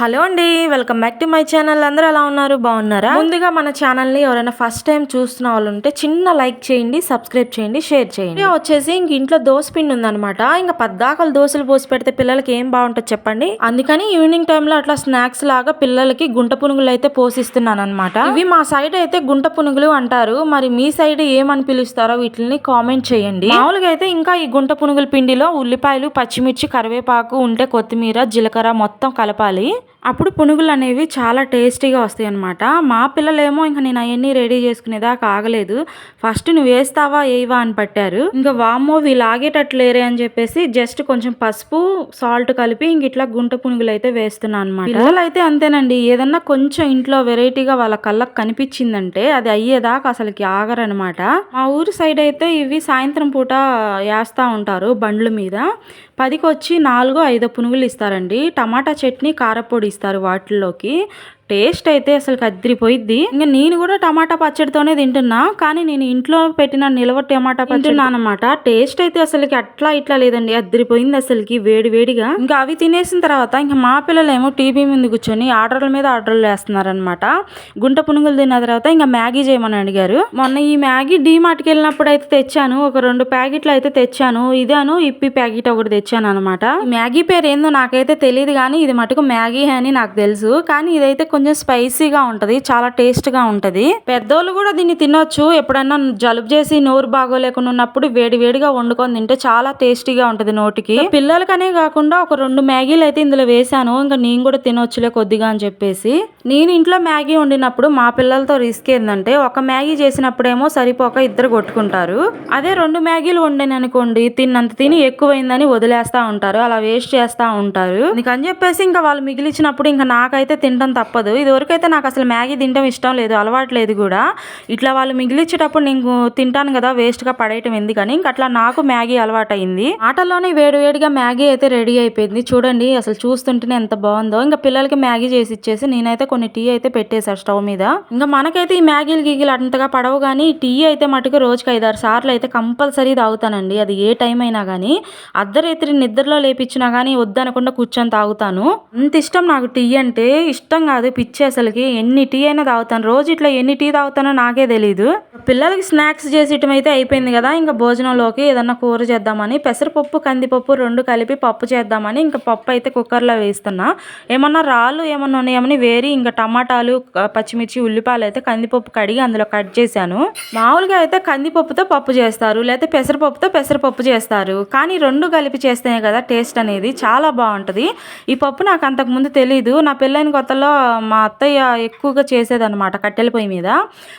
Hello అండి welcome back to my channel. అందరూ ఎలా ఉన్నారు? బాగున్నారా? ముందుగా మన ఛానల్ని ఎవరైనా ఫస్ట్ టైం చూస్తున్న వాళ్ళు ఉంటే చిన్న లైక్ చేయండి సబ్స్క్రైబ్ చేయండి షేర్ చేయండి. వచ్చేసి ఇంక ఇంట్లో దోశ పిండి ఉందనమాట ఇంకా పద్దాకలు దోశలు పోసి పెడితే పిల్లలకి ఏం బాగుంటుంది చెప్పండి? అందుకని ఈవినింగ్ టైంలో అట్లా స్నాక్స్ లాగా పిల్లలకి గుంట పునుగులు అయితే పోసిస్తున్నాను అనమాట ఇవి మా సైడ్ అయితే గుంట పునుగులు అంటారు. మరి మీ సైడ్ ఏమని పిలుస్తారో వీటిని కామెంట్ చేయండి. మామూలుగా అయితే ఇంకా ఈ గుంట పునుగుల పిండిలో ఉల్లిపాయలు పచ్చిమిర్చి కరివేపాకు ఉంటే కొత్తిమీర జీలకర్ర మొత్తం కలపాలి. అప్పుడు పునుగులు అనేవి చాలా టేస్టీగా వస్తాయి అనమాట మా పిల్లలేమో ఇంకా నేను అవన్నీ రెడీ చేసుకునేదాకా ఆగలేదు. ఫస్ట్ నువ్వు వేస్తావా వేయవా అని పట్టారు. ఇంకా వామ్మో వీళ్ళు ఆగేటట్లేరే అని చెప్పేసి జస్ట్ కొంచెం పసుపు సాల్ట్ కలిపి ఇంక ఇట్లా గుంట పునుగులు అయితే వేస్తున్నాను అనమాట పిల్లలు అయితే అంతేనండి. ఏదన్నా కొంచెం ఇంట్లో వెరైటీగా వాళ్ళ కళ్ళకు కనిపించిందంటే అది అయ్యేదాకా అసలుకి ఆగరనమాట మా ఊరి సైడ్ అయితే ఇవి సాయంత్రం పూట వేస్తా ఉంటారు బండ్ల మీద. పదికొచ్చి నాలుగో ఐదో పునుగులు ఇస్తారండి. టమాటా చట్నీ కారపొడి ఇస్తారు వాటిల్లోకి. టేస్ట్ అయితే అసలు అదిరిపోయిద్ది ఇంకా నేను కూడా టమాటా పచ్చడితోనే తింటున్నా కానీ నేను ఇంట్లో పెట్టిన నిల్వ టమాటా పచ్చడి అనమాట టేస్ట్ అయితే అసలుకి అట్లా ఇట్లా లేదండి అదిరిపోయింది అసలుకి వేడి వేడిగా ఇంకా అవి తినేసిన తర్వాత ఇంకా మా పిల్లలేమో టీవీ ముందు కూర్చొని ఆర్డర్ల మీద ఆర్డర్లు వేస్తున్నారనమాట. గుంట పునుగులు తిన్న తర్వాత ఇంకా మ్యాగీ చేయమని అడిగారు. మొన్న ఈ మ్యాగీ డీమార్ట్కి వెళ్ళినప్పుడు అయితే తెచ్చాను ఒక రెండు ప్యాకెట్లు అయితే తెచ్చాను ఇదాను ఇప్పి ప్యాకెట్ ఒకటి తెచ్చాను అనమాట మ్యాగీ పేరు ఏందో నాకైతే తెలియదు కానీ ఇది మటుకు మ్యాగీ అని నాకు తెలుసు కానీ ఇదైతే కొంచెం కొంచెం స్పైసీగా ఉంటుంది చాలా టేస్ట్గా పెద్దోళ్ళు కూడా దీన్ని తినొచ్చు. ఎప్పుడన్నా జలుబు చేసి నోరు బాగోలేకుండా ఉన్నప్పుడు వేడి వేడిగా వండుకొని తింటే చాలా టేస్టీగా ఉంటుంది నోటికి. పిల్లలకనే కాకుండా ఒక రెండు మ్యాగీలు అయితే ఇందులో వేసాను ఇంకా నేను కూడా తినొచ్చులే కొద్దిగా అని చెప్పేసి. నేను ఇంట్లో మ్యాగీ వండినప్పుడు మా పిల్లలతో రిస్క్ ఏంటంటే ఒక మ్యాగీ చేసినప్పుడేమో సరిపోక ఇద్దరు కొట్టుకుంటారు. అదే రెండు మ్యాగీలు వండాను అనుకోండి తిన్నంత తిని ఎక్కువైందని వదిలేస్తా ఉంటారు. అలా వేస్ట్ చేస్తూ ఉంటారు. అందుకని చెప్పేసి ఇంకా వాళ్ళు మిగిలిచినప్పుడు ఇంకా నాకైతే తినడం తప్పదు. ఇదివరకు అయితే నాకు అసలు మ్యాగీ తినడం ఇష్టం లేదు అలవాటు లేదు కూడా. ఇట్లా వాళ్ళు మిగిలిచ్చేటప్పుడు నేను తింటాను కదా వేస్ట్గా పడేయటం ఎందుకని. ఇంకా అట్లా నాకు మ్యాగీ అలవాటు అయింది ఆటల్లోనే వేడివేడిగా మ్యాగీ అయితే రెడీ అయిపోయింది. చూడండి అసలు చూస్తుంటేనే ఎంత బాగుందో. ఇంకా పిల్లలకి మ్యాగీ చేసి ఇచ్చేసి నేనైతే కొన్ని టీ అయితే పెట్టేశాను స్టవ్ మీద. ఇంకా మనకైతే ఈ మ్యాగీలు గీగీలు అంతగా పడవు కానీ టీ అయితే మటుకు రోజుకి ఐదారు సార్లు అయితే కంపల్సరీ తాగుతానండి. అది ఏ టైం అయినా కానీ అర్ధరాత్రి నిద్రలో లేపించినా కానీ వద్దనకుండా కూర్చొని తాగుతాను. అంత ఇష్టం నాకు టీ అంటే ఇష్టం కాదు. పిచ్చి అసలుకి. ఎన్ని టీ అయినా తాగుతాను. రోజు ఇట్లా ఎన్ని టీ తాగుతానో నాకే తెలియదు పిల్లలకి స్నాక్స్ చేసేయటం అయితే అయిపోయింది కదా. ఇంకా భోజనంలోకి ఏదన్నా కూర చేద్దామని పెసరపప్పు కందిపప్పు రెండు కలిపి పప్పు చేద్దామని ఇంకా పప్పు అయితే కుక్కర్లో వేస్తున్నా. ఏమన్నా రాళ్ళు ఏమన్నా ఉన్నాయమని వేరి ఇంకా టమాటాలు పచ్చిమిర్చి ఉల్లిపాయలు అయితే కందిపప్పు కడిగి అందులో కట్ చేశాను. మామూలుగా అయితే కందిపప్పుతో పప్పు చేస్తారు. లేకపోతే పెసరపప్పుతో పెసరపప్పు చేస్తారు. కానీ రెండు కలిపి చేస్తేనే కదా టేస్ట్ అనేది. చాలా బాగుంటుంది. ఈ పప్పు నాకు అంతకుముందు తెలీదు. నా పెళ్ళైన కొత్తలో మా అత్తయ్య ఎక్కువగా చేసేదనమాట కట్టెల పొయ్యి మీద.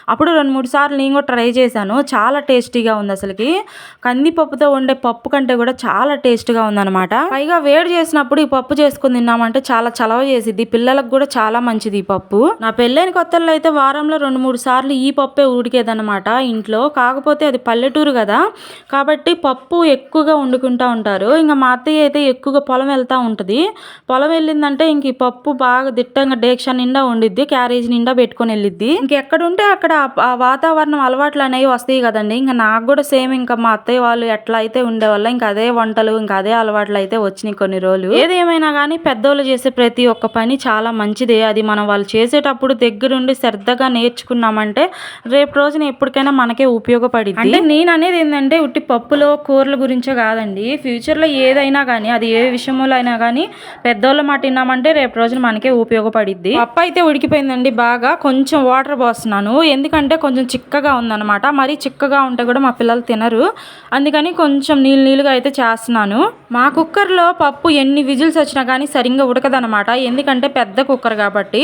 అప్పుడు రెండు మూడు సార్లు నేను కూడా ట్రై చేశాను. చాలా టేస్టీగా ఉంది అసలుకి. కందిపప్పుతో వండే పప్పు కంటే కూడా చాలా టేస్ట్గా ఉందన్నమాట. పైగా వేడి చేసినప్పుడు ఈ పప్పు చేసుకుని తిన్నామంటే చాలా చలవ చేసిద్ది. పిల్లలకు కూడా చాలా మంచిది ఈ పప్పు. నా పెళ్ళైన కొత్తల్లో అయితే వారంలో రెండు మూడు సార్లు ఈ పప్పే ఉడికేదనమాట ఇంట్లో. కాకపోతే అది పల్లెటూరు కదా. కాబట్టి పప్పు ఎక్కువగా వండుకుంటా ఉంటారు. ఇంకా మా అత్తయ్య అయితే ఎక్కువగా పొలం వెళ్తూ ఉంటుంది. పొలం వెళ్ళిందంటే ఇంక ఈ పప్పు బాగా దిట్టంగా డేక్ష నిండా ఉండిద్ది క్యారేజ్ నిండా పెట్టుకొని వెళ్ళిద్ది. ఇంకెక్కడుంటే అక్కడ ఆ- ఆ వాతావరణం అలవాట్లు అనేవి వస్తాయి కదండి. ఇంకా నాకు కూడా సేమ్ ఇంకా మా అత్తయ్య వాళ్ళు ఎట్లా అయితే ఉండేవాళ్ళ ఇంకా అదే వంటలు ఇంకా అదే అలవాట్లు అయితే వచ్చినాయి కొన్ని రోజులు. ఏదేమైనా కానీ పెద్దోళ్ళు చేసే ప్రతి ఒక్క పని చాలా మంచిదే. అది మనం వాళ్ళు చేసేటప్పుడు దగ్గరుండి శ్రద్ధగా నేర్చుకున్నామంటే రేపు రోజున ఎప్పటికైనా మనకే ఉపయోగపడింది అంటే నేను అనేది ఏంటంటే ఉట్టి పప్పులో కూరల గురించే కాదండి. ఫ్యూచర్లో ఏదైనా కానీ అది ఏ విషయంలో అయినా కానీ పెద్దోళ్ళ మాట విన్నామంటే రేపు రోజున మనకే ఉపయోగపడిద్ది. పప్పు అయితే ఉడికిపోయిందండి బాగా. కొంచెం వాటర్ పోస్తున్నాను. ఎందుకంటే కొంచెం చిక్కగా ఉందన్నమాట. మరీ చిక్కగా ఉంటే కూడా మా పిల్లలు తినరు. అందుకని కొంచెం నీళ్ళు నీళ్ళుగా అయితే చేస్తున్నాను. మా కుక్కర్లో పప్పు ఎన్ని విజిల్స్ వచ్చినా కానీ సరిగ్గా ఉడకదనమాట ఎందుకంటే పెద్ద కుక్కర్ కాబట్టి.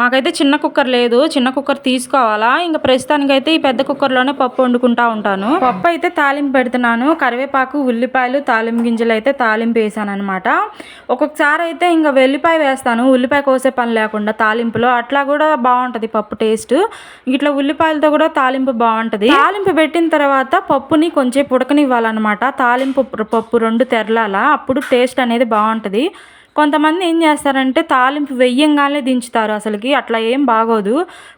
మాకైతే చిన్న కుక్కర్ లేదు. చిన్న కుక్కర్ తీసుకోవాలా? ఇంకా ప్రస్తుతానికైతే ఈ పెద్ద కుక్కర్లోనే పప్పు వండుకుంటా ఉంటాను. పప్పు అయితే తాలింపు పెడుతున్నాను. కరివేపాకు ఉల్లిపాయలు తాలింపు గింజలు అయితే తాలింపు వేసాను అనమాట ఒక్కొక్కసారి అయితే ఇంకా వెల్లిపాయ వేస్తాను. ఉల్లిపాయ కోసే పని లేకుండా తాలింపులో అట్లా కూడా బాగుంటది పప్పు టేస్ట్. ఇట్లా ఉల్లిపాయలతో కూడా తాలింపు బాగుంటది తాలింపు పెట్టిన తర్వాత పప్పుని కొంచెం ఉడకనివ్వాలన్నమాట తాలింపు పప్పు రెండు తెరలాల అప్పుడు టేస్ట్ అనేది బాగుంటది కొంతమంది ఏం చేస్తారంటే తాలింపు వెయ్యంగానే దించుతారు అసలుకి. అట్లా ఏం బాగోదు.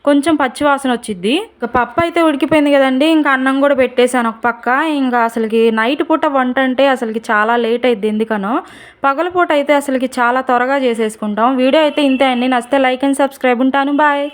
కొంచెం పచ్చివాసన వచ్చిద్ది. ఇంకా పప్పు అయితే ఉడికిపోయింది కదండి. ఇంకా అన్నం కూడా పెట్టేశాను ఒక పక్క. ఇంకా అసలుకి నైట్ పూట వంట అంటే అసలుకి చాలా లేట్ అయింది ఎందుకనో. పగలపూట అయితే అసలుకి చాలా త్వరగా చేసేసుకుంటాం. వీడియో అయితే ఇంతే అండి. నచ్చితే లైక్ అండ్ సబ్స్క్రైబ్ ఉంటాను. బాయ్.